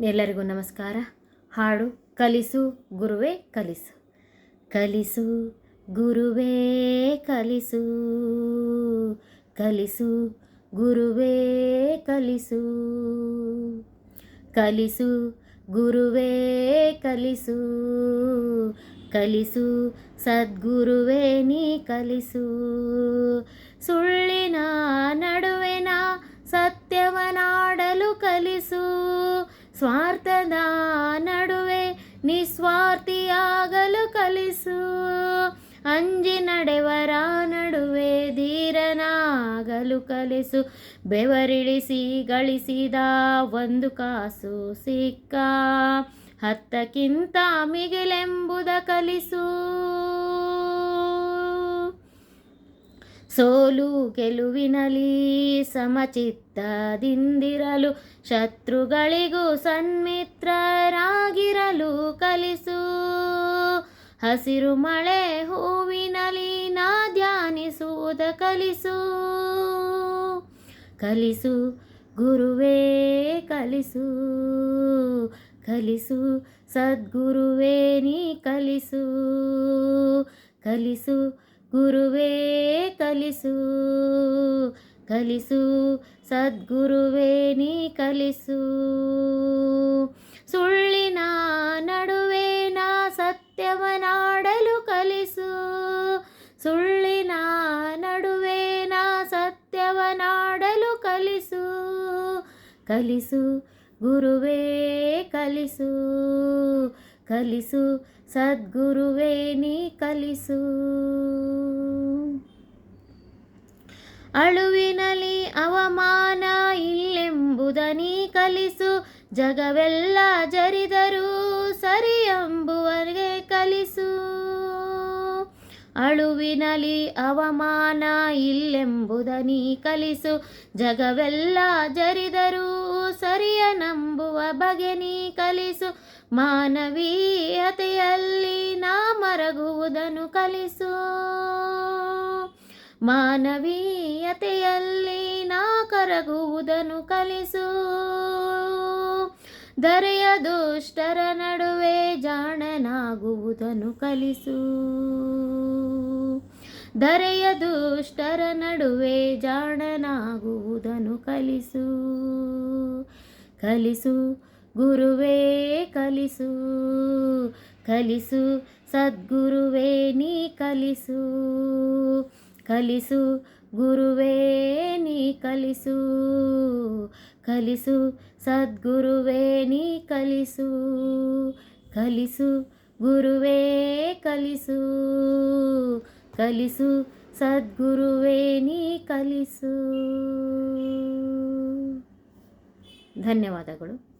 ಎಲ್ಲರಿಗೂ ನಮಸ್ಕಾರ. ಹಾಡು ಕಲಿಸು, ಗುರುವೇ ಕಲಿಸು. ಕಲಿಸು, ಗುರುವೇ ಕಲಿಸು. ಕಲಿಸು, ಗುರುವೇ ಕಲಿಸು. ಕಲಿಸು, ಗುರುವೇ ಕಲಿಸು. ಕಲಿಸು, ಸದ್ಗುರುವೇ ನೀ ಕಲಿಸು. ಸುಳ್ಳಿನ ಸ್ವಾರ್ಥದ ನಡುವೆ ನಿಸ್ವಾರ್ಥಿಯಾಗಲು ಕಲಿಸು. ಅಂಜಿ ನಡೆವರ ನಡುವೆ ಧೀರನಾಗಲು ಕಲಿಸು. ಬೆವರಿಳಿಸಿ ಗಳಿಸಿದ ಒಂದು ಕಾಸು ಸಿಕ್ಕ. ಹತ್ತಕ್ಕಿಂತ ಮಿಗಿಲೆಂಬುದ ಕಲಿಸು. ಸೋಲು ಗೆಲುವಿನಲಿ ಸಮಚಿತ್ತದಿಂದಿರಲು ಶತ್ರುಗಳಿಗೂ ಸನ್ಮಿತ್ರರಾಗಿರಲು ಕಲಿಸು. ಹಸಿರು ಮಳೆ ಹೂವಿನಲಿ ನಾ ಧ್ಯಾನಿಸುವುದ ಕಲಿಸು. ಕಲಿಸು ಗುರುವೇ, ಕಲಿಸು ಕಲಿಸು ಸದ್ಗುರುವೇ ನೀ ಕಲಿಸು. ಕಲಿಸು ಗುರುವೇ ಕಲಿಸು ಕಲಿಸು, ಸದ್ಗುರುವೇ ನೀ ಕಲಿಸು. ಸುಳ್ಳಿನ ನಡುವೆ ನಾ ಸತ್ಯವನಾಡಲು ಕಲಿಸು, ಸುಳ್ಳಿನ ನಡುವೆ ನಾ ಸತ್ಯವನಾಡಲು ಕಲಿಸು. ಕಲಿಸು, ಗುರುವೇ ಕಲಿಸು ಕಲಿಸು, ಸದ್ಗುರುವೇ ನೀ ಕಲಿಸು. ಅಳುವಿನಲಿ ಅವಮಾನ ಇಲ್ಲೆಂಬುದ ನೀ ಕಲಿಸು, ಜಗವೆಲ್ಲ ಜರಿದರೂ ಸರಿ ಎಂಬುವರಿಗೆ ಕಲಿಸು. ಅಳುವಿನಲಿ ಅವಮಾನ ಇಲ್ಲೆಂಬುದ ನೀ ಕಲಿಸು, ಜಗವೆಲ್ಲ ಜರಿದರೂ ಸರಿಯ ನಂಬುವ ಬಗೆ ನೀ ಕಲಿಸು. ಮಾನವೀಯತೆಯಲ್ಲಿ ನಾ ಮರಗುವುದನ್ನು ಕಲಿಸು. ಮಾನವೀಯತೆಯಲ್ಲಿ ನಾ ಕರಗುವುದನ್ನು ಕಲಿಸು. ದರೆಯ ದುಷ್ಟರ ನಡುವೆ ಜಾಣನಾಗುವುದನ್ನು ಕಲಿಸು. ದರೆಯ ದುಷ್ಟರ ನಡುವೆ ಜಾಣನಾಗುವುದನ್ನು ಕಲಿಸು. ಕಲಿಸು, ಗುರುವೇ, ಕಲಿಸು. ಕಲಿಸು, ಸದ್ಗುರುವೇ, ನೀ ಕಲಿಸು. ಕಲಿಸು ಗುರುವೇ, ನೀ ಕಲಿಸು. ಕಲಿಸು ಸದ್ಗುರುವೇ, ನೀ ಕಲಿಸು. ಕಲಿಸು ಗುರುವೇ, ಕಲಿಸು. ಕಲಿಸು ಸದ್ಗುರುವೇ, ನೀ ಕಲಿಸು. ಧನ್ಯವಾದಗಳು.